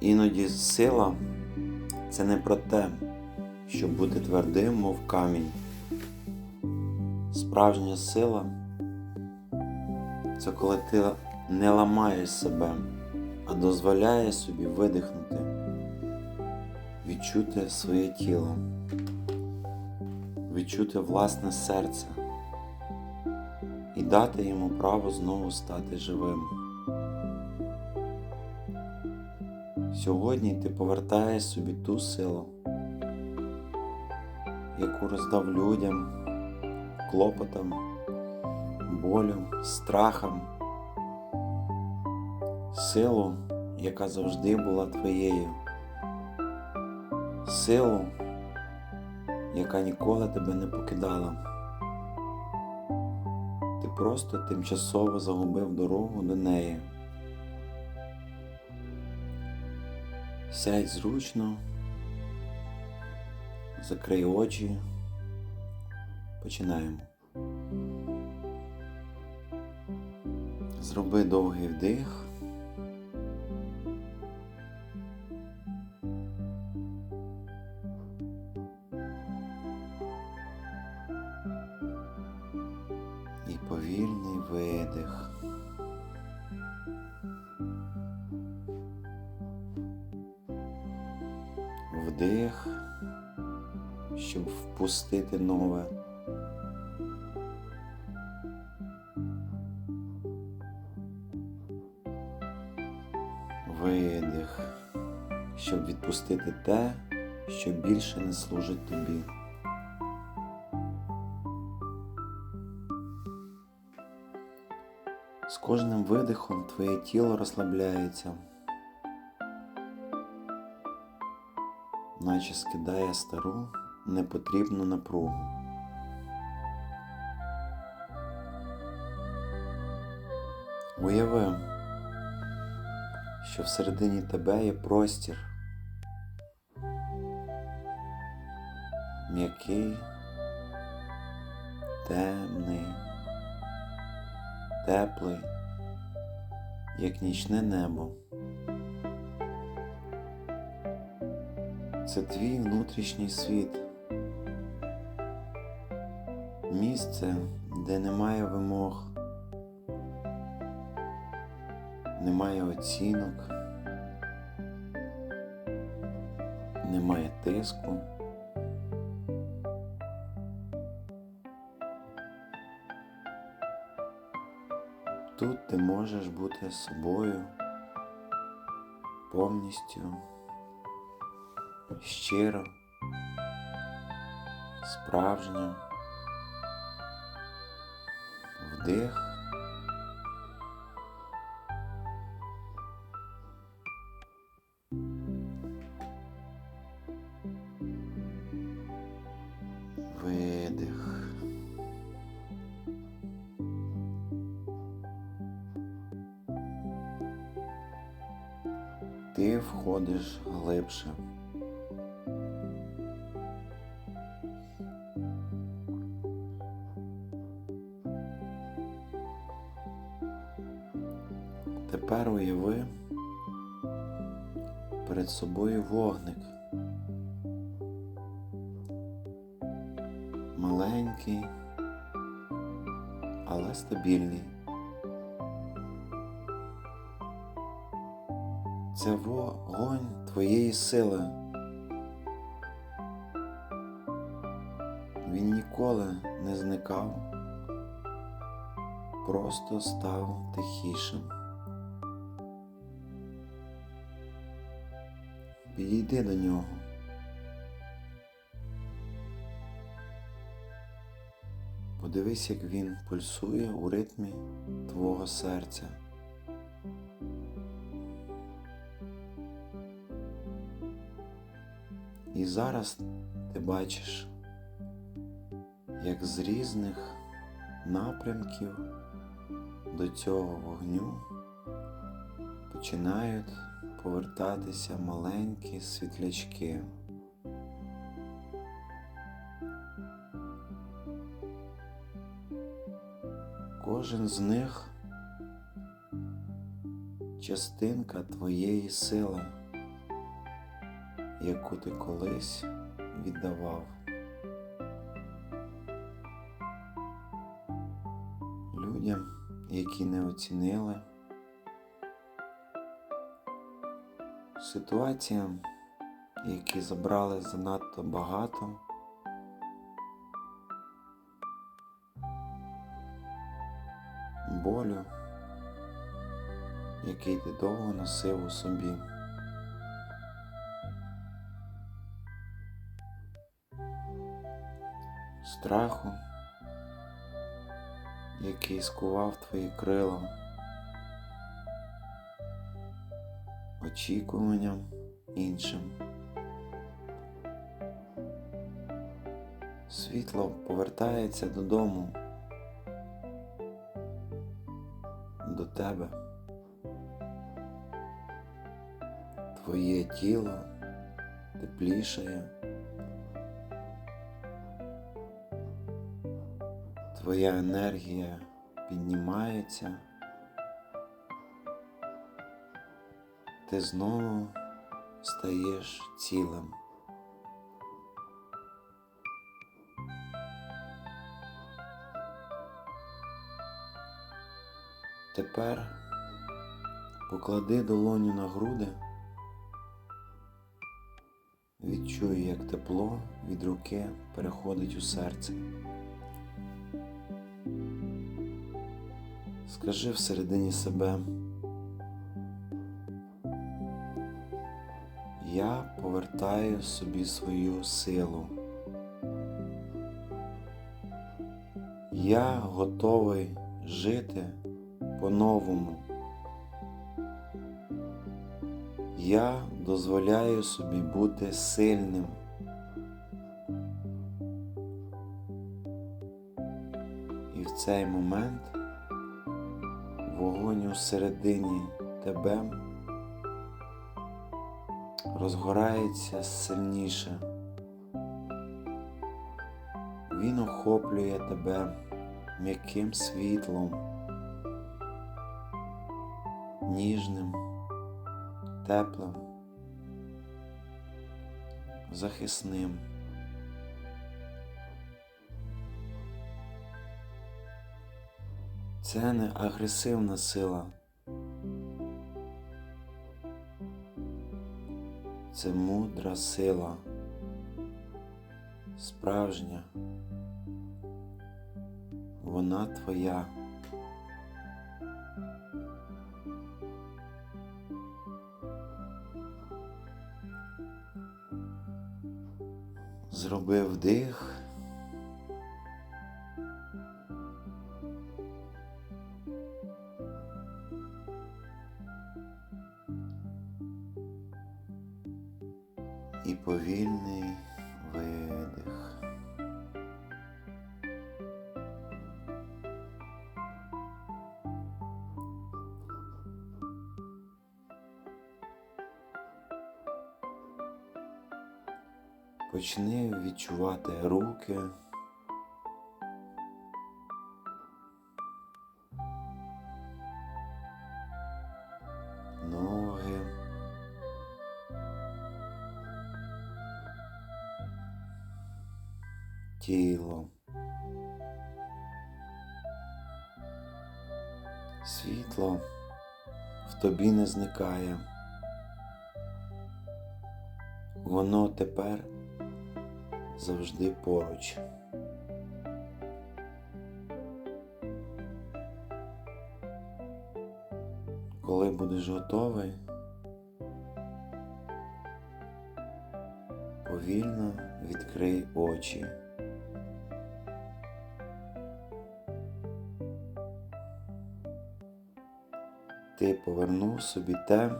Іноді сила це не про те, щоб бути твердим, мов камінь. Справжня сила це коли ти не ламаєш себе, а дозволяєш собі видихнути, відчути своє тіло, відчути власне серце і дати йому право знову стати живим. Сьогодні ти повертаєш собі ту силу, яку роздав людям, клопотам, болю, страхам, силу, яка завжди була твоєю, силу, яка ніколи тебе не покидала. Ти просто тимчасово загубив дорогу до неї. Сядь зручно, закрий очі, починаємо. Зроби довгий вдих. І повільний видих. Вдих, щоб впустити нове. Видих, щоб відпустити те, що більше не служить тобі. З кожним видихом твоє тіло розслабляється. Наче скидає стару непотрібну напругу. Уяви, що всередині тебе є простір, м'який, темний, теплий, як нічне небо. Це твій внутрішній світ. Місце, де немає вимог, немає оцінок, немає тиску. Тут ти можеш бути собою повністю щиро, справжньо, вдих. Видих. Ти входиш глибше. Уяви перед собою вогник. Маленький, але стабільний. Це вогонь твоєї сили. Він ніколи не зникав, просто став тихішим. Підійди до нього. Подивись, як він пульсує у ритмі твого серця. І зараз ти бачиш, як з різних напрямків до цього вогню починають повертатися маленькі світлячки. Кожен з них частинка твоєї сили. яку ти колись віддавав. Людям, які не оцінили, ситуаціям, які забрали занадто багато. Болю, який ти довго носив у собі. Страху, який скував твої крила, очікуванням іншим. Світло повертається додому, до тебе. Твоє тіло теплішає. Твоя енергія піднімається. Ти знову стаєш цілим. Тепер поклади долоню на груди, відчуй, як тепло від руки переходить у серце. Скажи всередині себе. Я повертаю собі свою силу. Я готовий жити по-новому. Я дозволяю собі бути сильним. І в цей момент вогонь усередині тебе розгорається сильніше. Він охоплює тебе м'яким світлом, ніжним, теплим, захисним. Це не агресивна сила. Це мудра сила, справжня. Вона твоя. Зроби вдих. І повільний видих. Почни відчувати руки. Тіло. Світло в тобі не зникає. Воно тепер завжди поруч. Коли будеш готовий, повільно відкрий очі. Ти повернув собі те,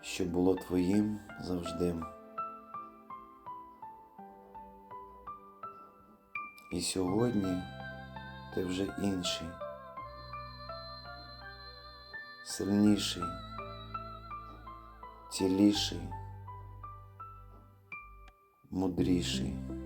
що було твоїм завжди. І сьогодні ти вже інший, сильніший, ціліший, мудріший.